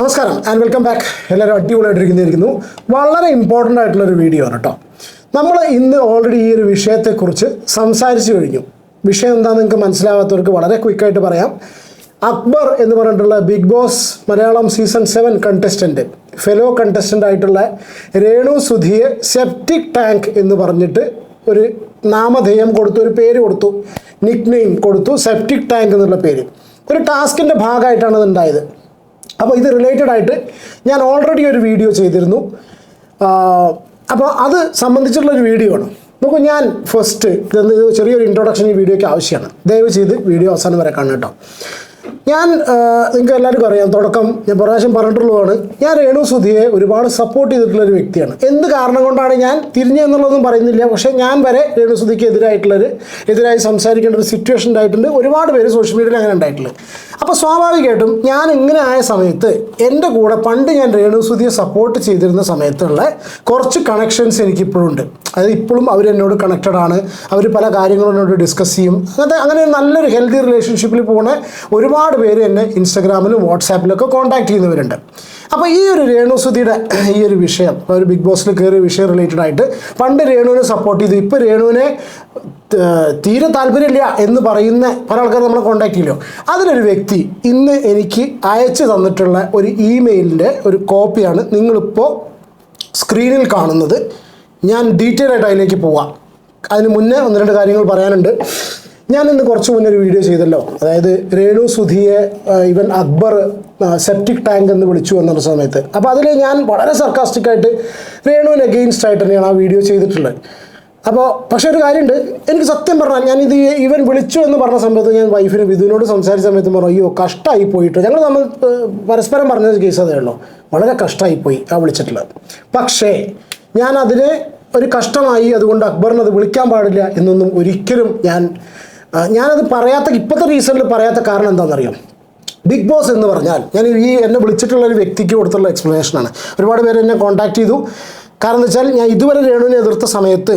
നമസ്കാരം and welcome back എല്ലാവരും അടിപൊളിയായിട്ടിരിക്കുന്നിരിക്കുന്നു വളരെ ഇമ്പോർട്ടന്റ് ആയിട്ടുള്ളൊരു വീഡിയോ ആണ് കേട്ടോ നമ്മൾ ഇന്ന് ഓൾറെഡി ഈ ഒരു വിഷയത്തെക്കുറിച്ച് സംസാരിച്ചു കഴിഞ്ഞു. വിഷയം എന്താണെന്ന് നിങ്ങൾക്ക് മനസ്സിലാവാത്തവർക്ക് വളരെ ക്വിക്കായിട്ട് പറയാം. അക്ബർ എന്ന് പറഞ്ഞിട്ടുള്ള big boss Malayalam season seven contestant fellow contestant ആയിട്ടുള്ള രേണു സുധിയെ സെപ്റ്റിക് ടാങ്ക് എന്ന് പറഞ്ഞിട്ട് ഒരു നാമധേയം കൊടുത്തു ഒരു പേര് കൊടുത്തു നിക് നെയിം കൊടുത്തു സെപ്റ്റിക് ടാങ്ക് എന്നുള്ള പേര്. ഒരു ടാസ്കിന്റെ ഭാഗമായിട്ടാണ് ഇത് ഉണ്ടായത്. അപ്പോൾ ഇത് റിലേറ്റഡ് ആയിട്ട് ഞാൻ ഓൾറെഡി ഒരു വീഡിയോ ചെയ്തിരുന്നു. അപ്പോൾ അത് സംബന്ധിച്ചുള്ള ഒരു വീഡിയോ ആണ്. നോക്കൂ ഞാൻ ഫസ്റ്റ് ചെറിയൊരു ഇൻട്രൊഡക്ഷൻ ഈ വീഡിയോയ്ക്ക് ആവശ്യമാണ്. ദയവ് ചെയ്ത് വീഡിയോ അവസാനം വരെ കാണുക കേട്ടോ. ഞാൻ നിങ്ങൾക്ക് എല്ലാവർക്കും അറിയാം തുടക്കം ഞാൻ പ്രാവശ്യം പറഞ്ഞിട്ടുള്ളതാണ്. ഞാൻ രേണു സുധിയെ ഒരുപാട് സപ്പോർട്ട് ചെയ്തിട്ടുള്ള ഒരു വ്യക്തിയാണ്. എന്ത് കാരണം കൊണ്ടാണ് ഞാൻ തിരിഞ്ഞെന്നുള്ളതൊന്നും പറയുന്നില്ല. പക്ഷേ ഞാൻ വരെ രേണു സുധിക്ക് എതിരായിട്ടുള്ളൊരു എതിരായി സംസാരിക്കേണ്ട ഒരു സിറ്റുവേഷൻ ഉണ്ടായിട്ടുണ്ട്. ഒരുപാട് പേര് സോഷ്യൽ മീഡിയയിൽ അങ്ങനെ ഉണ്ടായിട്ടുള്ളത് അപ്പോൾ സ്വാഭാവികമായിട്ടും ഞാൻ ഇങ്ങനെ ആയ സമയത്ത് എന്റെ കൂടെ പണ്ട് ഞാൻ രേണു സുധിയെ സപ്പോർട്ട് ചെയ്തിരുന്ന സമയത്തുള്ള കുറച്ച് കണക്ഷൻസ് എനിക്ക് ഇപ്പോഴും ഉണ്ട് അത് ഇപ്പോഴും അവർ എന്നോട് കണക്റ്റഡ് ആണ്. അവർ പല കാര്യങ്ങളും എന്നോട് ഡിസ്കസ് ചെയ്യും. അങ്ങനത്തെ അങ്ങനെ നല്ലൊരു ഹെൽത്തി റിലേഷൻഷിപ്പിൽ പോകുന്ന ഒരുപാട് പേര് എന്നെ ഇൻസ്റ്റഗ്രാമിലും വാട്സാപ്പിലൊക്കെ കോൺടാക്ട് ചെയ്യുന്നവരുണ്ട്. അപ്പോൾ ഈ ഒരു രേണുസുതിയുടെ ഈ ഒരു വിഷയം ഒരു ബിഗ് ബോസിൽ കയറിയ വിഷയം റിലേറ്റഡ് ആയിട്ട് പണ്ട് രേണുവിനെ സപ്പോർട്ട് ചെയ്തു. ഇപ്പോൾ രേണുവിനെ തീരെ താല്പര്യമില്ല എന്ന് പറയുന്ന പല ആൾക്കാർ നമ്മളെ കോൺടാക്ട് ചെയ്യല്ലോ. അതിലൊരു വ്യക്തി ഇന്ന് എനിക്ക് അയച്ചു തന്നിട്ടുള്ള ഒരു ഇമെയിലിന്റെ ഒരു കോപ്പിയാണ് നിങ്ങളിപ്പോൾ സ്ക്രീനിൽ കാണുന്നത്. ഞാൻ ഡീറ്റെയിൽ ആയിട്ട് അതിലേക്ക് പോവാം. അതിന് മുന്നേ ഒന്ന് രണ്ട് കാര്യങ്ങൾ പറയാനുണ്ട്. ഞാൻ ഇന്ന് കുറച്ച് മുന്നേ ഒരു വീഡിയോ ചെയ്തല്ലോ. അതായത് രേണു സുധിയെ ഇവൻ അക്ബർ സെപ്റ്റിക് ടാങ്ക് എന്ന് വിളിച്ചു എന്നുള്ള സമയത്ത്. അപ്പോൾ അതിൽ ഞാൻ വളരെ സർക്കാസ്റ്റിക് ആയിട്ട് രേണുവിന് അഗെയിൻസ്റ്റ് ആയിട്ട് തന്നെയാണ് ആ വീഡിയോ ചെയ്തിട്ടുള്ളത്. അപ്പോൾ പക്ഷേ ഒരു കാര്യമുണ്ട്. എനിക്ക് സത്യം പറഞ്ഞാൽ ഞാൻ ഇത് ഇവൻ വിളിച്ചു എന്ന് പറഞ്ഞ സമയത്ത് ഞാൻ വൈഫിന് വിധുവിനോട് സംസാരിച്ച സമയത്ത് പറഞ്ഞു അയ്യോ കഷ്ടമായി പോയിട്ട്. ഞങ്ങൾ നമ്മൾ പരസ്പരം പറഞ്ഞ കേസ് അതേ ഉള്ളൂ. വളരെ കഷ്ടമായി പോയി ആ വിളിച്ചിട്ടുള്ളത്. പക്ഷേ ഞാൻ അതിനെ ഒരു കഷ്ടമായി അതുകൊണ്ട് അക്ബറിന് അത് വിളിക്കാൻ പാടില്ല എന്നൊന്നും ഒരിക്കലും ഞാൻ ഞാനത് പറയാത്ത ഇപ്പോഴത്തെ റീസണിൽ പറയാത്ത കാരണം എന്താണെന്നറിയാം? ബിഗ് ബോസ് എന്ന് പറഞ്ഞാൽ ഞാൻ ഈ എന്നെ വിളിച്ചിട്ടുള്ള ഒരു വ്യക്തിക്ക് കൊടുത്തുള്ള എക്സ്പ്ലനേഷനാണ് ഒരുപാട് പേര് എന്നെ കോൺടാക്ട് ചെയ്തു. കാരണം എന്താ വെച്ചാൽ ഞാൻ ഇതുവരെ രേണുവിനെ എതിർത്ത സമയത്ത്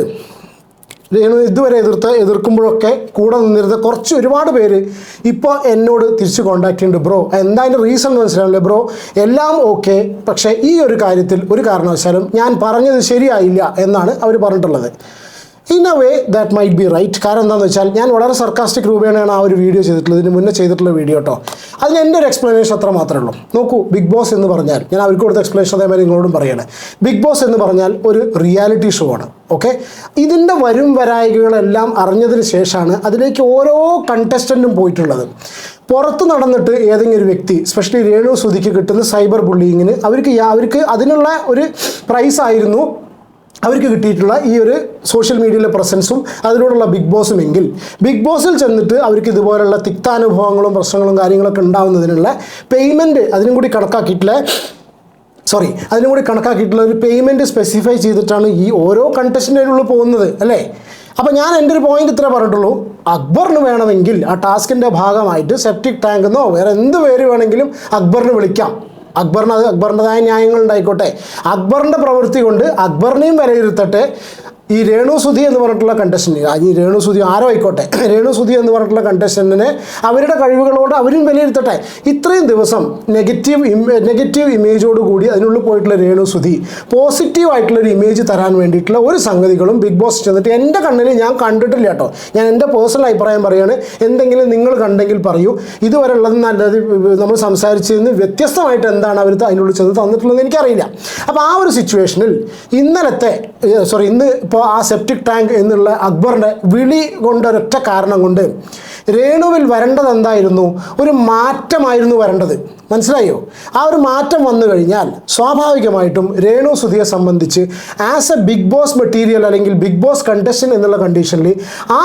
രേണു ഇതുവരെ എതിർത്ത് എതിർക്കുമ്പോഴൊക്കെ കൂടെ നിന്നിരുന്ന കുറച്ച് ഒരുപാട് പേര് ഇപ്പോൾ എന്നോട് തിരിച്ച് കോണ്ടാക്ട് ചെയ്യുന്നുണ്ട് ബ്രോ എന്താ അതിന്റെ റീസൺ മനസ്സിലാവില്ലേ ബ്രോ എല്ലാം ഓക്കെ പക്ഷേ ഈ ഒരു കാര്യത്തിൽ ഒരു കാരണവശാലും ഞാൻ പറഞ്ഞത് ശരിയായില്ല എന്നാണ് അവർ പറഞ്ഞിട്ടുള്ളത്. In a way that might be right കാരണം എന്താണെന്ന് വെച്ചാൽ ഞാൻ വളരെ സർക്കാസ്റ്റിക് രൂപേണയാണ് ആ ഒരു വീഡിയോ ചെയ്തിട്ടുള്ളത്. ഇതിന് മുന്നേ ചെയ്തിട്ടുള്ള വീഡിയോ കേട്ടോ അതിന് എന്റെ ഒരു എക്സ്പ്ലനേഷൻ അത്ര മാത്രമേ ഉള്ളൂ. നോക്കൂ ബിഗ് ബോസ് എന്ന് പറഞ്ഞാൽ ഞാൻ അവർക്ക് കൊടുത്ത എക്സ്പ്ലനേഷൻ അതേമാതിരി നിങ്ങളോടും പറയണേ. ബിഗ് ബോസ് എന്ന് പറഞ്ഞാൽ ഒരു റിയാലിറ്റി ഷോ ആണ്. ഓക്കെ ഇതിന്റെ വരും വരായികകളെല്ലാം അറിഞ്ഞതിന് ശേഷമാണ് അതിലേക്ക് ഓരോ കണ്ടസ്റ്റന്റും പോയിട്ടുള്ളത്. പുറത്ത് നടന്നിട്ട് ഏതെങ്കിലും ഒരു വ്യക്തി സ്പെഷ്യലി രേണു സുധിക്ക് കിട്ടുന്ന സൈബർ ബുള്ളിങ്ങിന് അവർക്ക് അവർക്ക് അതിനുള്ള ഒരു പ്രൈസ് ആയിരുന്നു അവർക്ക് കിട്ടിയിട്ടുള്ള ഈ ഒരു സോഷ്യൽ മീഡിയയിലെ പ്രസൻസും അതിലൂടെയുള്ള ബിഗ് ബോസും എങ്കിൽ ബിഗ് ബോസിൽ ചെന്നിട്ട് അവർക്ക് ഇതുപോലുള്ള തിക്താനുഭവങ്ങളും പ്രശ്നങ്ങളും കാര്യങ്ങളൊക്കെ ഉണ്ടാവുന്നതിനുള്ള പേയ്മെന്റ് അതിനും കൂടി കണക്കാക്കിയിട്ടുള്ള സോറി അതിനും കൂടി കണക്കാക്കിയിട്ടുള്ള ഒരു പേയ്മെന്റ് സ്പെസിഫൈ ചെയ്തിട്ടാണ് ഈ ഓരോ കണ്ടസ്റ്റന്റിനുള്ളിൽ പോകുന്നത് അല്ലേ? അപ്പോൾ ഞാൻ എന്റെ ഒരു പോയിന്റ് ഇത്രേ പറഞ്ഞിട്ടുള്ളൂ. അക്ബറിന് വേണമെങ്കിൽ ആ ടാസ്കിന്റെ ഭാഗമായിട്ട് സെപ്റ്റിക് ടാങ്ക് എന്നോ വേറെ എന്ത് പേര് വേണമെങ്കിലും അക്ബറിന് വിളിക്കാം. അക്ബറിന് അത് അക്ബറിന്റെതായ ന്യായങ്ങൾ ഉണ്ടായിക്കോട്ടെ. അക്ബറിന്റെ പ്രവൃത്തി കൊണ്ട് അക്ബറിനെയും വിലയിരുത്തട്ടെ. ഈ രേണുസുധി എന്ന് പറഞ്ഞിട്ടുള്ള കണ്ടസ്റ്റന്റ് ഈ രേണുസുധി ആരോ ആയിക്കോട്ടെ രേണുസുധി എന്ന് പറഞ്ഞിട്ടുള്ള കണ്ടസ്റ്റന്റിനെ അവരുടെ കഴിവുകളോട് അവരും വിലയിരുത്തട്ടെ. ഇത്രയും ദിവസം നെഗറ്റീവ് നെഗറ്റീവ് ഇമേജോട് കൂടി അതിനുള്ളിൽ പോയിട്ടുള്ള രേണുസുധി പോസിറ്റീവ് ആയിട്ടുള്ള ഒരു ഇമേജ് തരാൻ വേണ്ടിയിട്ടുള്ള ഒരു സംഗതികളും ബിഗ് ബോസ് ചെന്നിട്ട് എന്റെ കണ്ണിൽ ഞാൻ കണ്ടിട്ടില്ല കേട്ടോ. ഞാൻ എന്റെ പേഴ്സണൽ അഭിപ്രായം പറയുകയാണ് എന്തെങ്കിലും നിങ്ങൾ കണ്ടെങ്കിൽ പറയൂ. ഇതുവരെ ഉള്ളത് നല്ലത് നമ്മൾ സംസാരിച്ചതിന് വ്യത്യസ്തമായിട്ട് എന്താണ് അവർ അതിനുള്ളിൽ ചെന്ന് തന്നിട്ടുള്ളത് എനിക്കറിയില്ല. അപ്പോൾ ആ ഒരു സിറ്റുവേഷനിൽ ഇന്നലത്തെ സോറി ഇന്ന് ഇപ്പോൾ ആ സെപ്റ്റിക് ടാങ്ക് എന്നുള്ള അക്ബറിന്റെ വിളി കൊണ്ടൊരൊറ്റ കാരണം കൊണ്ട് രേണുവിൽ വരേണ്ടത് എന്തായിരുന്നു? ഒരു മാറ്റമായിരുന്നു വരേണ്ടത്. മനസ്സിലായോ? ആ ഒരു മാറ്റം വന്നു കഴിഞ്ഞാൽ സ്വാഭാവികമായിട്ടും രേണു സുധിയെ സംബന്ധിച്ച് as a big boss material അല്ലെങ്കിൽ ബിഗ് ബോസ് കണ്ടസ്റ്റൻ എന്നുള്ള കണ്ടീഷനിൽ ആ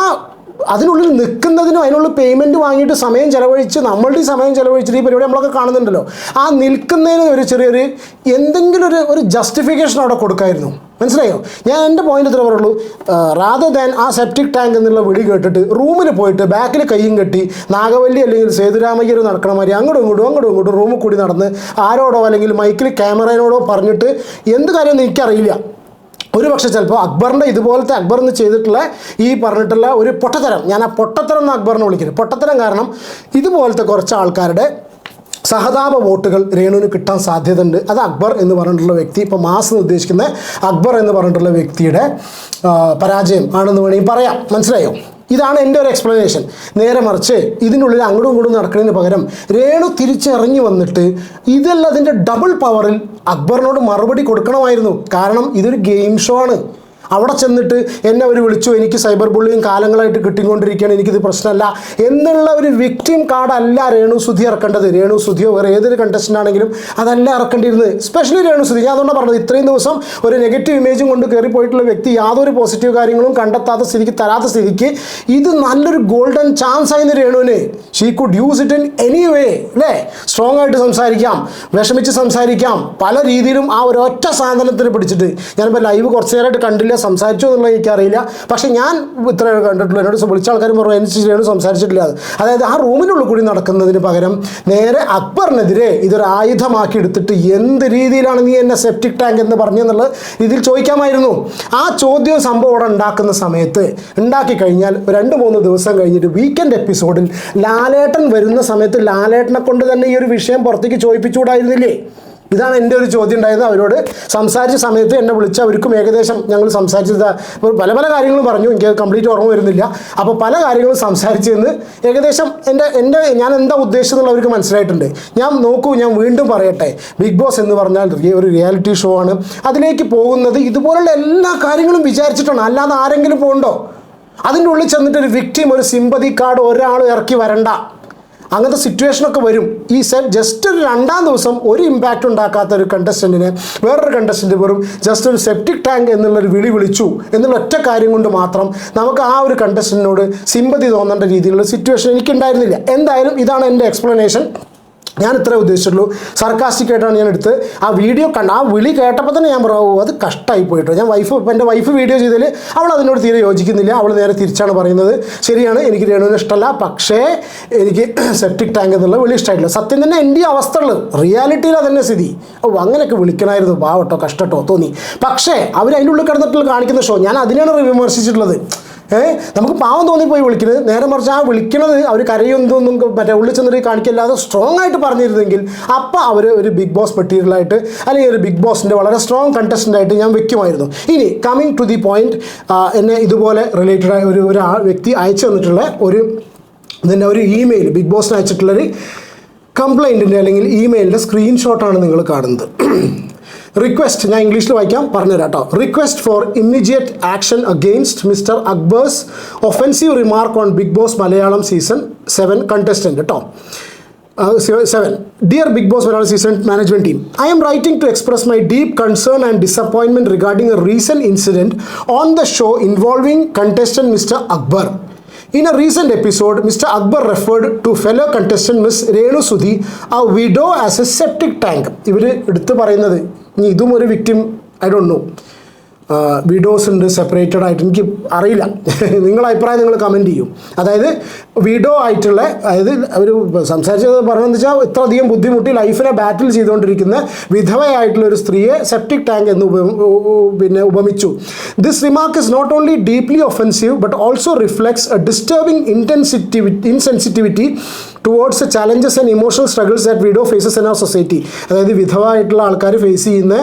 അതിനുള്ളിൽ നിൽക്കുന്നതിനും അതിനുള്ള പേയ്മെന്റ് വാങ്ങിയിട്ട് സമയം ചിലവഴിച്ച് നമ്മളുടെ സമയം ചിലവഴിച്ചിട്ട് ഈ പരിപാടി നമ്മളൊക്കെ കാണുന്നുണ്ടല്ലോ. ആ നിൽക്കുന്നതിന് ഒരു ചെറിയൊരു എന്തെങ്കിലും ഒരു ഒരു ജസ്റ്റിഫിക്കേഷൻ അവിടെ കൊടുക്കായിരുന്നു. മനസ്സിലായോ? ഞാൻ എന്റെ പോയിന്റ് ഇത്ര പറയുള്ളൂ. റാദർ ദാൻ ആ സെപ്റ്റിക് ടാങ്ക് എന്നുള്ള വിളി കേട്ടിട്ട് റൂമിൽ പോയിട്ട് ബാക്കിൽ കൈയും കെട്ടി നാഗവല്ലി അല്ലെങ്കിൽ സേതുരാമയ്യർ നടക്കണ മാതിരി അങ്ങോട്ടും ഇങ്ങോട്ടും അങ്ങോട്ടും ഇങ്ങോട്ടും റൂമിൽ കൂടി നടന്ന് ആരോടോ അല്ലെങ്കിൽ മൈക്കിൽ ക്യാമറയോടോ പറഞ്ഞിട്ട് എന്ത് കാര്യമെന്ന് എനിക്കറിയില്ല. ഒരു പക്ഷേ ചിലപ്പോൾ അക്ബറിന്റെ ഇതുപോലത്തെ അക്ബർ എന്ന് ചെയ്തിട്ടുള്ള ഈ പറഞ്ഞിട്ടുള്ള ഒരു പൊട്ടത്തരം. ഞാൻ ആ പൊട്ടത്തരം എന്ന് അക്ബറിനെ വിളിക്കുന്നത് പൊട്ടത്തരം കാരണം ഇതുപോലത്തെ കുറച്ച് ആൾക്കാരുടെ സഹതാപ വോട്ടുകൾ രേണുവിന് കിട്ടാൻ സാധ്യതയുണ്ട്. അത് അക്ബർ എന്ന് പറഞ്ഞിട്ടുള്ള വ്യക്തി ഇപ്പോൾ മാസ് ഉദ്ദേശിക്കുന്ന അക്ബർ എന്ന് പറഞ്ഞിട്ടുള്ള വ്യക്തിയുടെ പരാജയം ആണെന്ന് വേണമെങ്കിൽ പറയാം. മനസ്സിലായോ? ഇതാണ് എന്റെ ഒരു എക്സ്പ്ലനേഷൻ നേരെ മറിച്ച് ഇതിനുള്ളിൽ അങ്ങോട്ടും ഇങ്ങോട്ടും നടക്കുന്നതിന് പകരം രേണു തിരിച്ചിറങ്ങി വന്നിട്ട് ഇതല്ല അതിന്റെ ഡബിൾ പവറിൽ അക്ബറിനോട് മറുപടി കൊടുക്കണമായിരുന്നു. കാരണം ഇതൊരു ഗെയിം ഷോ ആണ്. അവിടെ ചെന്നിട്ട് എന്നെ അവർ വിളിച്ചു എനിക്ക് സൈബർ ബുള്ളിയും കാലങ്ങളായിട്ട് കിട്ടിക്കൊണ്ടിരിക്കുകയാണ് എനിക്കിത് പ്രശ്നമല്ല. എന്നുള്ള ഒരു വിക്ടിം കാർഡല്ല രേണു സുധി ഇറക്കേണ്ടത്. രേണു സുധിയോ വേറെ ഏതൊരു കണ്ടസ്റ്റന്റ് ആണെങ്കിലും അതല്ല ഇറക്കേണ്ടിയിരുന്നത്. സ്പെഷ്യലി രേണു സുധി ഞാൻ അതുകൊണ്ടാണ് പറഞ്ഞത് ഇത്രയും ദിവസം ഒരു നെഗറ്റീവ് ഇമേജും കൊണ്ട് കയറി പോയിട്ടുള്ള വ്യക്തി യാതൊരു പോസിറ്റീവ് കാര്യങ്ങളും കണ്ടെത്താത്ത സ്ഥിതിക്ക് തരാത്ത സ്ഥിതിക്ക് ഇത് നല്ലൊരു ഗോൾഡൻ ചാൻസ് ആയിരുന്നു രേണുവിന് she could use it in any way അല്ലേ സ്ട്രോങ് ആയിട്ട് സംസാരിക്കാം വിഷമിച്ച് സംസാരിക്കാം. പല രീതിയിലും ആ ഒരൊറ്റ സാധനത്തിന് പിടിച്ചിട്ട് ഞാനിപ്പോൾ ലൈവ് കുറച്ച് നേരമായിട്ട് കണ്ടില്ല സംസാരിച്ചോ എന്നുള്ളത് എനിക്കറിയില്ല പക്ഷേ ഞാൻ ഇത്ര കണ്ടിട്ടുള്ളൂ. എന്നോട് വിളിച്ച ആൾക്കാർ പറഞ്ഞു എനിക്ക് ശരിയാണ് സംസാരിച്ചിട്ടില്ല. അത് അതായത് ആ റൂമിനുള്ളിൽ കൂടി നടക്കുന്നതിന് പകരം നേരെ അക്ബറിനെതിരെ ഇതൊരു ആയുധമാക്കി എടുത്തിട്ട് എന്ത് രീതിയിലാണ് നീ എന്നെ സെപ്റ്റിക് ടാങ്ക് എന്ന് പറഞ്ഞെന്നുള്ളത് ഇതിൽ ചോദിക്കാമായിരുന്നു. ആ ചോദ്യം സംഭവം അവിടെ ഉണ്ടാക്കുന്ന സമയത്ത് ഉണ്ടാക്കി കഴിഞ്ഞാൽ രണ്ട് മൂന്ന് ദിവസം കഴിഞ്ഞിട്ട് വീക്കെൻഡ് എപ്പിസോഡിൽ ലാലേട്ടൻ വരുന്ന സമയത്ത് ലാലേട്ടനെ കൊണ്ട് തന്നെ ഈ ഒരു വിഷയം പുറത്തേക്ക് ചോദിപ്പിച്ചുകൂടായിരുന്നില്ലേ? ഇതാണ് എന്റെ ഒരു ചോദ്യം ഉണ്ടായത്. അവരോട് സംസാരിച്ച സമയത്ത് എന്നെ വിളിച്ച് അവർക്കും ഏകദേശം ഞങ്ങൾ സംസാരിച്ചത് പല പല കാര്യങ്ങളും പറഞ്ഞു. എനിക്ക് കംപ്ലീറ്റ് ഓർമ്മ വരുന്നില്ല. അപ്പോൾ പല കാര്യങ്ങളും സംസാരിച്ചെന്ന് ഏകദേശം എന്റെ എന്റെ ഞാൻ എന്താ ഉദ്ദേശം എന്നുള്ളവർക്ക് മനസ്സിലായിട്ടുണ്ട്. ഞാൻ നോക്കൂ ഞാൻ വീണ്ടും പറയട്ടെ. ബിഗ് ബോസ് എന്ന് പറഞ്ഞാൽ ഒരു റിയാലിറ്റി ഷോ ആണ്. അതിലേക്ക് പോകുന്നത് ഇതുപോലുള്ള എല്ലാ കാര്യങ്ങളും വിചാരിച്ചിട്ടാണ്. അല്ലാതെ ആരെങ്കിലും പോകണ്ടോ? അതിന്റെ ഉള്ളിൽ ചെന്നിട്ട് ഒരു വിക്ടിം ഒരു സിമ്പതി കാർഡ് ഒരാൾ ഇറക്കി വരണ്ട. അങ്ങനത്തെ സിറ്റുവേഷനൊക്കെ വരും. ഈ സെറ്റ് ജസ്റ്റ് ഒരു രണ്ടാം ദിവസം ഒരു ഇമ്പാക്റ്റ് ഉണ്ടാക്കാത്ത ഒരു കണ്ടസ്റ്റന്റിനെ വേറൊരു കണ്ടസ്റ്റന്റ് വെറും ജസ്റ്റ് ഒരു സെപ്റ്റിക് ടാങ്ക് എന്നുള്ളൊരു വിളി വിളിച്ചു എന്നുള്ള ഒറ്റ കാര്യം കൊണ്ട് മാത്രം നമുക്ക് ആ ഒരു കണ്ടസ്റ്റന്റിനോട് സിമ്പതി തോന്നേണ്ട രീതിയിലുള്ള സിറ്റുവേഷൻ എനിക്കുണ്ടായിരുന്നില്ല. എന്തായാലും ഇതാണ് എന്റെ എക്സ്പ്ലനേഷൻ ഞാൻ ഇത്രേ ഉദ്ദേശിച്ചുള്ളൂ സർക്കാസ്റ്റിക് ആയിട്ടാണ് ഞാൻ എടുത്ത് ആ വീഡിയോ കണ്ട ആ വിളി കേട്ടപ്പോൾ തന്നെ ഞാൻ പറഞ്ഞു അത് കഷ്ടമായി പോയിട്ടോ. ഞാൻ വൈഫ് എന്റെ വൈഫ് വീഡിയോ ചെയ്തതിൽ അവൾ അതിനോട് തീരെ യോജിക്കുന്നില്ല. അവൾ നേരെ തിരിച്ചാണ് പറയുന്നത്. ശരിയാണ് എനിക്ക് രേണുവിന് ഇഷ്ടമല്ല. പക്ഷേ എനിക്ക് സെപ്റ്റിക് ടാങ്ക് എന്നുള്ള വിളി ഇഷ്ടമായിട്ടില്ല. സത്യം തന്നെ എന്റെ ഈ അവസ്ഥകൾ റിയാലിറ്റിയിൽ അതന്നെ സ്ഥിതി. ഓ അങ്ങനെയൊക്കെ വിളിക്കണമായിരുന്നു പാവട്ടോ കഷ്ടട്ടോ തോന്നി. പക്ഷേ അവർ അതിന്റെ ഉള്ളിൽ കിടന്നിട്ടുള്ള കാണിക്കുന്ന ഷോ ഞാൻ അതിനാണ് വിമർശിച്ചിട്ടുള്ളത് ഏഹ് നമുക്ക് പാവം തോന്നിപ്പോയി വിളിക്കുന്നത്. നേരെ മറിച്ച് ആ വിളിക്കണത് അവർ കരയൊന്നും മറ്റേ ഉള്ളിൽ ചെന്നിട്ട് കാണിക്കില്ലാതെ സ്ട്രോങ് ആയിട്ട് പറഞ്ഞിരുന്നെങ്കിൽ അപ്പം അവർ ഒരു ബിഗ് ബോസ് മെറ്റീരിയലായിട്ട് അല്ലെങ്കിൽ ഒരു ബിഗ് ബോസിന്റെ വളരെ സ്ട്രോങ് കണ്ടസ്റ്റന്റായിട്ട് ഞാൻ വെക്കുമായിരുന്നു. ഇനി കമ്മിങ് ടു ദി പോയിന്റ് എന്നെ ഇതുപോലെ റിലേറ്റഡ് ആയ ഒരു ഒരു വ്യക്തി അയച്ചു തന്നിട്ടുള്ള ഒരു ഇതിന്റെ ഒരു ഇമെയിൽ ബിഗ് ബോസിന് അയച്ചിട്ടുള്ളൊരു കംപ്ലൈന്റിന്റെ അല്ലെങ്കിൽ ഇമെയിലിന്റെ സ്ക്രീൻഷോട്ടാണ് നിങ്ങൾ കാണുന്നത്. റിക്വസ്റ്റ് ഞാൻ ഇംഗ്ലീഷിൽ വായിക്കാം പറഞ്ഞുതരാം കേട്ടോ request for immediate action against mister Akbar's offensive remark on big boss Malayalam season seven contestant കേട്ടോ seven dear big boss Malayalam season management team I am writing to express my deep concern and disappointment regarding a recent incident on the show involving contestant Mr. Akbar. In a recent episode, Mr. Akbar referred to fellow contestant Miss Renu Sudhi, a widow, as a septic tank. ഇവർ എടുത്തു പറയുന്നത് ഇനി ഇതും ഒരു victim I don't know widows ഉണ്ട് separated ആയിട്ട്. എനിക്ക് അറിയില്ല. നിങ്ങളുടെ അഭിപ്രായം നിങ്ങൾ കമന്റ് ചെയ്യും. അതായത് വിഡോ ആയിട്ടുള്ള അതായത് അവർ സംസാരിച്ചത് പറഞ്ഞതെന്ന് വെച്ചാൽ ഇത്ര അധികം ബുദ്ധിമുട്ടി ലൈഫിനെ ബാറ്റിൽ ചെയ്തുകൊണ്ടിരിക്കുന്ന വിധവയായിട്ടുള്ള ഒരു സ്ത്രീയെ സെപ്റ്റിക് ടാങ്ക് എന്ന് പിന്നെ ഉപമിച്ചു. This remark is not only deeply offensive but also reflects a disturbing intensitivity insensitivity towards challenges and emotional struggles that widow faces in our society അതായത് വിധവായിട്ടുള്ള ആൾക്കാർ ഫേസ് ചെയ്യുന്ന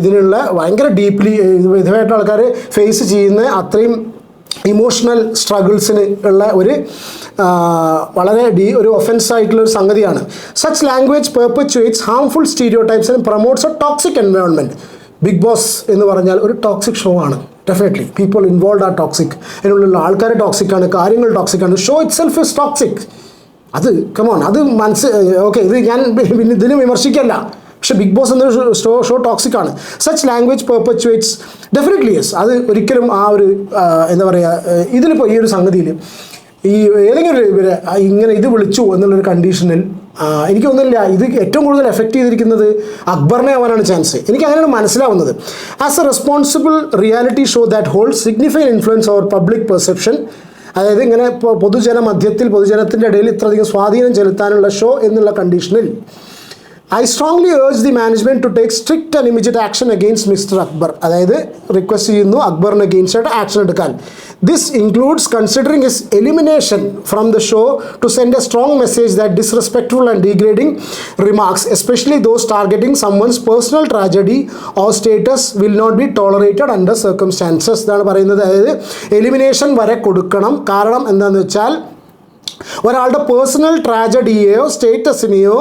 ഇതിനുള്ള ഭയങ്കര ഡീപ്ലി വിധവായിട്ടുള്ള ആൾക്കാർ ഫേസ് ചെയ്യുന്ന അത്രയും ഇമോഷണൽ സ്ട്രഗിൾസിന് ഉള്ള ഒരു വളരെ ഡീ ഒരു ഒഫൻസ് ആയിട്ടുള്ള ഒരു സംഗതിയാണ്. Such language perpetuates harmful stereotypes and promotes a toxic environment big boss എന്ന് പറഞ്ഞാൽ ഒരു ടോക്സിക് ഷോ ആണ്. ഡെഫിനറ്റ്ലി പീപ്പിൾ ഇൻവോൾവ് ആ ടോക്സിക് അതിനുള്ള ആൾക്കാർ ടോക്സിക് ആണ്. കാര്യങ്ങൾ ടോക്സിക് ആണ്. Show itself is toxic അത് കമോൺ അത് മനസ്സ് ഓക്കെ ഇത് ഞാൻ പിന്നെ ഇതിനെ വിമർശിക്കല്ല. പക്ഷെ ബിഗ് ബോസ് എന്നൊരു ഷോ ഷോ ടോക്സിക് ആണ്. Such language perpetuates definitely yes അത് ഒരിക്കലും ആ ഒരു എന്താ പറയുക ഇതിലിപ്പോൾ ഈ ഒരു സംഗതിയിൽ ഈ ഏതെങ്കിലും ഒരു ഇവരെ ഇങ്ങനെ ഇത് വിളിച്ചു എന്നുള്ളൊരു കണ്ടീഷനിൽ എനിക്ക് തോന്നുന്നില്ല ഇത് ഏറ്റവും കൂടുതൽ എഫക്റ്റ് ചെയ്തിരിക്കുന്നത് അക്ബറിനെ ആവാനാണ് ചാൻസ് എനിക്ക് അങ്ങനെയാണ് മനസ്സിലാവുന്നത്. As a responsible reality show that hold significant influence over public perception അതായത് ഇങ്ങനെ പൊതുജന മധ്യത്തിൽ പൊതുജനത്തിന്റെ ഇടയിൽ ഇത്രയധികം സ്വാധീനം ചെലുത്താനുള്ള ഷോ എന്നുള്ള കണ്ടീഷനിൽ I strongly urge the management to take strict and immediate action against mister Akbar അതായത് റിക്വസ്റ്റ് ചെയ്യുന്നു അക്ബറിന് അഗെയിൻസ്റ്റ് ആയിട്ട് ആക്ഷൻ എടുക്കാൻ. This includes considering his elimination from the show to send a strong message that disrespectful and degrading remarks especially those targeting someone's personal tragedy or status will not be tolerated under circumstances എന്നാണ് പറയുന്നത്. അതായത് elimination വരെ കൊടുക്കണം. കാരണം എന്താണെന്ന് വെച്ചാൽ ഒരാളുടെ personal ട്രാജഡിയെയോ സ്റ്റേറ്റസിനെയോ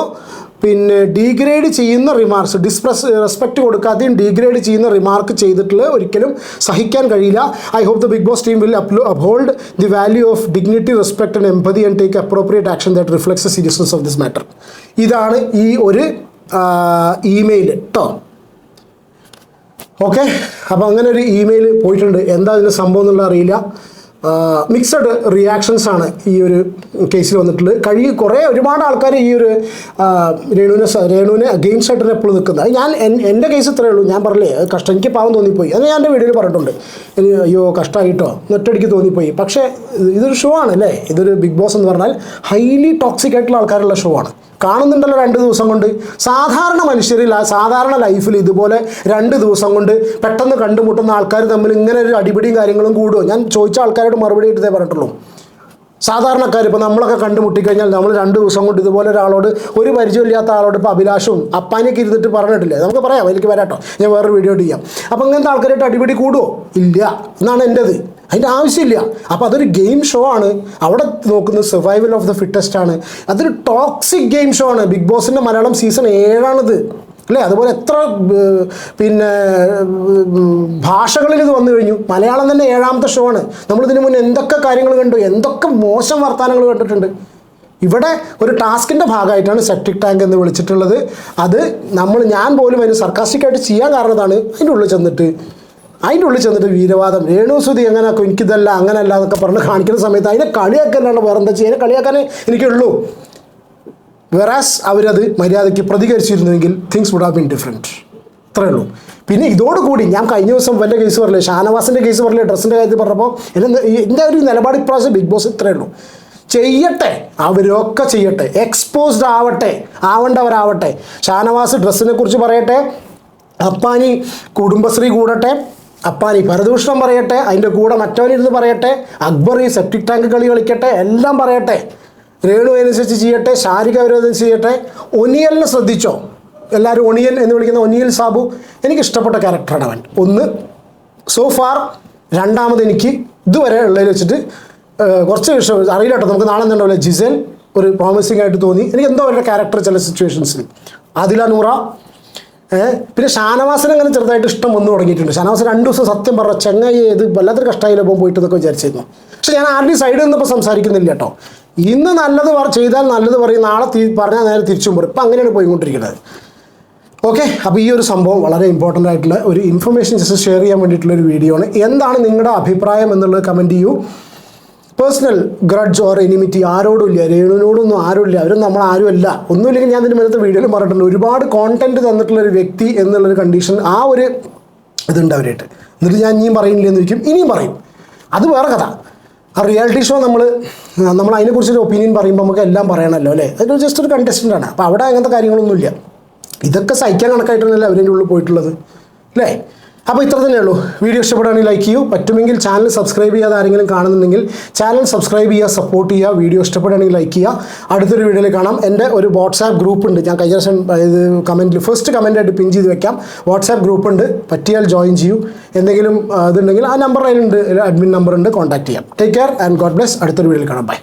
പിന്നെ ഡീഗ്രേഡ് ചെയ്യുന്ന റിമാർക്സ് ഡിസ്പ്രസ് റെസ്പെക്ട് കൊടുക്കാതെയും ഡീഗ്രേഡ് ചെയ്യുന്ന റിമാർക്ക് ചെയ്തിട്ടുള്ള ഒരിക്കലും സഹിക്കാൻ കഴിയില്ല. I hope the big boss team will അപ്ലോ uphold the value of dignity respect and empathy and take appropriate action that reflects the seriousness of this matter ഇതാണ് ഈ ഒരു ഇമെയിൽ കേട്ടോ ഓക്കെ അപ്പോൾ അങ്ങനെ ഒരു ഇമെയിൽ പോയിട്ടുണ്ട്. എന്താ ഇതിന്റെ സംഭവം എന്നുള്ള അറിയില്ല. മിക്സഡ് റിയാക്ഷൻസ് ആണ് ഈ ഒരു കേസിൽ വന്നിട്ടുള്ളത്. കഴി കുറേ ഒരുപാട് ആൾക്കാർ ഈ ഒരു രേണുവിനെ രേണുവിനെ അഗെയിൻസ്റ്റ് ആയിട്ടാണ് എപ്പോഴും നിൽക്കുന്നത്. അത് ഞാൻ എൻ- എന്റെ കേസ് ഇത്രയേ ഉള്ളൂ. ഞാൻ പറഞ്ഞില്ലേ കഷ്ടം. എനിക്ക് പാവം തോന്നിപ്പോയി. അത് ഞാൻ എന്റെ വീഡിയോയിൽ പറഞ്ഞിട്ടുണ്ട്. അയ്യോ കഷ്ടമായിട്ടോ ഒറ്റയടിക്ക് തോന്നിപ്പോയി. പക്ഷേ ഇതൊരു ഷോ ആണ് അല്ലേ? ഇതൊരു ബിഗ് ബോസ് എന്ന് പറഞ്ഞാൽ ഹൈലി ടോക്സിക് ആയിട്ടുള്ള ആൾക്കാരുള്ള ഷോ ആണ്. കാണുന്നുണ്ടല്ലോ രണ്ട് ദിവസം കൊണ്ട്. സാധാരണ മനുഷ്യരിൽ സാധാരണ ലൈഫിൽ ഇതുപോലെ രണ്ട് ദിവസം കൊണ്ട് പെട്ടെന്ന് കണ്ടുമുട്ടുന്ന ആൾക്കാർ തമ്മിൽ ഇങ്ങനെ ഒരു അടിപിടിയും കാര്യങ്ങളും കൂടുമോ ഞാൻ ചോദിച്ച ആൾക്കാരോട് മറുപടി ഇട്ടേ പറഞ്ഞിട്ടുള്ളൂ. സാധാരണക്കാർ ഇപ്പോൾ നമ്മളൊക്കെ കണ്ടുമുട്ടിക്കഴിഞ്ഞാൽ നമ്മൾ രണ്ട് ദിവസം കൊണ്ട് ഇതുപോലെ ഒരാളോട് ഒരു പരിചയമില്ലാത്ത ആളോട് ഇപ്പോൾ അഭിലാഷവും അപ്പാനൊക്കെ ഇരുന്നിട്ട് പറഞ്ഞിട്ടില്ലേ? നമുക്ക് പറയാം എനിക്ക് വരാട്ടോ. ഞാൻ വേറൊരു വീഡിയോ ചെയ്യാം. അപ്പോൾ ഇങ്ങനത്തെ ആൾക്കാരായിട്ട് അടിപിടി കൂടുമോ ഇല്ല. എന്നാണ് എന്റെത് അതിന്റെ ആവശ്യമില്ല. അപ്പോൾ അതൊരു ഗെയിം ഷോ ആണ്. അവിടെ നോക്കുന്നത് സർവൈവൽ ഓഫ് ദ ഫിറ്റസ്റ്റ് ആണ്. അതൊരു ടോക്സിക് ഗെയിം ഷോ ആണ്. ബിഗ് ബോസിന്റെ മലയാളം സീസൺ ഏഴാണിത്. അല്ലേ? അതുപോലെ എത്ര പിന്നെ ഭാഷകളിൽ ഇത് വന്നു കഴിഞ്ഞു. മലയാളം തന്നെ ഏഴാമത്തെ ഷോ ആണ്. നമ്മളിതിനു മുന്നേ എന്തൊക്കെ കാര്യങ്ങൾ കണ്ടു? എന്തൊക്കെ മോശം വർത്തമാനങ്ങൾ കണ്ടിട്ടുണ്ട്? ഇവിടെ ഒരു ടാസ്കിന്റെ ഭാഗമായിട്ടാണ് സെപ്റ്റിക് ടാങ്ക് എന്ന് വിളിച്ചിട്ടുള്ളത്. അത് നമ്മൾ ഞാൻ പോലും അതിന് സർക്കാസ്റ്റിക്കായിട്ട് ചെയ്യാൻ കാരണതാണ്. അതിന്റെ ഉള്ളിൽ ചെന്നിട്ട് അതിന്റെ ഉള്ളിൽ ചെന്നിട്ട് വീരവാദം. രേണുസുതി അങ്ങനെ എനിക്കിതല്ല അങ്ങനെയല്ല എന്നൊക്കെ പറഞ്ഞ് കാണിക്കുന്ന സമയത്ത് അതിനെ കളിയാക്കാനാണ് വേറെ എന്താ ചെയ്യുക? അതിനെ കളിയാക്കാനേ എനിക്കുള്ളൂ. വെറാസ് അവരത് മര്യാദയ്ക്ക് പ്രതികരിച്ചിരുന്നുവെങ്കിൽ things would have been different അത്രേ ഉള്ളൂ. പിന്നെ ഇതോടുകൂടി ഞാൻ കഴിഞ്ഞ ദിവസം വല്ല കേസ് പറഞ്ഞില്ലേ? ഷാനവാസിന്റെ കേസ് പറഞ്ഞില്ലേ? ഡ്രസ്സിന്റെ കാര്യത്തിൽ പറഞ്ഞപ്പോൾ എന്റെ എന്റെ ഒരു നിലപാട് ഇപ്രാവശ്യം ബിഗ് ബോസ് ഇത്രേ ഉള്ളൂ. ചെയ്യട്ടെ. അവരൊക്കെ ചെയ്യട്ടെ. എക്സ്പോസ്ഡ് ആവട്ടെ. ആവേണ്ടവരാവട്ടെ. ഷാനവാസ് ഡ്രസ്സിനെ കുറിച്ച് പറയട്ടെ. അപ്പാനി കുടുംബശ്രീ കൂടട്ടെ. അപ്പാനി പരദൂഷണം പറയട്ടെ അതിന്റെ കൂടെ മറ്റവനിരുന്ന് പറയട്ടെ അക്ബർ ഈ സെപ്റ്റിക് ടാങ്ക് കളി കളിക്കട്ടെ എല്ലാം പറയട്ടെ. രേണു അനുസരിച്ച് ചെയ്യട്ടെ ശാരീരിക വിരോധം ചെയ്യട്ടെ. ഒനിയലിനെ ശ്രദ്ധിച്ചോ? എല്ലാവരും ഒണിയൻ എന്ന് വിളിക്കുന്ന ഒനിയൽ സാബു എനിക്ക് ഇഷ്ടപ്പെട്ട ക്യാരക്ടറാണ് അവൻ. ഒന്ന് സോ ഫാർ രണ്ടാമത് എനിക്ക് ഇതുവരെ ഉള്ളതിൽ വെച്ചിട്ട് കുറച്ച് ഇഷ്ടം അറിയില്ല കേട്ടോ നമുക്ക് നാളെ തന്നെ ജിസേൽ ഒരു പ്രോമിസിംഗ് ആയിട്ട് തോന്നി. എനിക്ക് എന്തോ അവരുടെ ക്യാരക്ടർ ചില സിറ്റുവേഷൻസിൽ ആദില നൂറ പിന്നെ ഷാനവാസൻ അങ്ങനെ ചെറുതായിട്ട് ഇഷ്ടം വന്നു തുടങ്ങിയിട്ടുണ്ട്. ഷാനവാസൻ രണ്ട് ദിവസം സത്യം പറഞ്ഞ ചെങ്ങായി ഏത്? വല്ലാത്തൊരു കഷ്ടമായില്ല പോകും പോയിട്ട് എന്നൊക്കെ വിചാരിച്ചിരുന്നു. പക്ഷെ ഞാൻ ആരുടെയും സൈഡിൽ നിന്നിപ്പോൾ സംസാരിക്കുന്നില്ല കേട്ടോ. ഇന്ന് നല്ലത് ചെയ്താൽ നല്ലത് പറയും. നാളെ പറഞ്ഞാൽ നേരെ തിരിച്ചും പറയും. ഇപ്പം അങ്ങനെയാണ് പോയിക്കൊണ്ടിരിക്കുന്നത്. ഓക്കെ? അപ്പോൾ ഈ ഒരു സംഭവം വളരെ ഇമ്പോർട്ടന്റ് ആയിട്ടുള്ള ഒരു ഇൻഫർമേഷൻ ജസ്റ്റ് ഷെയർ ചെയ്യാൻ വേണ്ടിയിട്ടുള്ള ഒരു വീഡിയോ ആണ്. എന്താണ് നിങ്ങളുടെ അഭിപ്രായം എന്നുള്ളത് കമന്റ് ചെയ്യൂ. പേഴ്സണൽ ഗ്രഡ്ജ് ഓർ എനിമിറ്റി ആരോടും ഇല്ല രേണുവിനോടൊന്നും ആരും ഇല്ല അവരും നമ്മൾ ആരുമല്ല ഒന്നുമില്ലെങ്കിൽ ഞാൻ ഇതിന് മുന്നത്തെ വീഡിയോയിൽ പറഞ്ഞിട്ടുണ്ട്. ഒരുപാട് കോണ്ടന്റ് തന്നിട്ടുള്ള ഒരു വ്യക്തി എന്നുള്ളൊരു കണ്ടീഷൻ ആ ഒരു ഇതുണ്ട് അവരായിട്ട്. എന്നിട്ട് ഞാൻ ഇനിയും പറയുന്നില്ല എന്നിരിക്കും ഇനിയും പറയും. അത് വേറെ കഥ. ആ റിയാലിറ്റി ഷോ നമ്മൾ നമ്മൾ അതിനെക്കുറിച്ചൊരു ഒപ്പീനിയൻ പറയുമ്പോൾ നമുക്ക് എല്ലാം പറയണമല്ലോ അല്ലേ? അതൊരു ജസ്റ്റ് ഒരു കണ്ടസ്റ്റന്റ് ആണ്. അപ്പോൾ അവിടെ അങ്ങനത്തെ കാര്യങ്ങളൊന്നുമില്ല. ഇതൊക്കെ സഹിക്കാൻ കണക്കായിട്ടൊന്നുമല്ല അവരെ ഉള്ളിൽ പോയിട്ടുള്ളത്. അല്ലേ? അപ്പോൾ ഇത്ര തന്നെ ഉള്ളൂ. വീഡിയോ ഇഷ്ടപ്പെടുകയാണെങ്കിൽ ലൈക്ക് ചെയ്യൂ. പറ്റുമെങ്കിൽ ചാനൽ സബ്സ്ക്രൈബ് ചെയ്യാതെ ആരെങ്കിലും കാണുന്നുണ്ടെങ്കിൽ ചാനൽ സബ്സ്ക്രൈബ് ചെയ്യുക സപ്പോർട്ട് ചെയ്യുക വീഡിയോ ഇഷ്ടപ്പെടുകയാണെങ്കിൽ ലൈക്ക് ചെയ്യുക. അടുത്തൊരു വീഡിയോയിൽ കാണാം. എന്റെ ഒരു വാട്സാപ്പ് ഗ്രൂപ്പ് ഉണ്ട്. ഞാൻ കഴിഞ്ഞ ദിവസം ഇത് കമന്റിൽ ഫസ്റ്റ് കമന്റായിട്ട് പിൻ ചെയ്ത് വെക്കാം. വാട്സാപ്പ് ഗ്രൂപ്പ് ഉണ്ട്. പറ്റിയാൽ ജോയിൻ ചെയ്യൂ. എന്തെങ്കിലും ഇതുണ്ടെങ്കിൽ ആ നമ്പർ അതിലുണ്ട് അഡ്മിൻ നമ്പർ ഉണ്ട്. കോൺടാക്ട് ചെയ്യാം. Take care and God bless അടുത്തൊരു വീഡിയോയിൽ കാണാം. ബൈ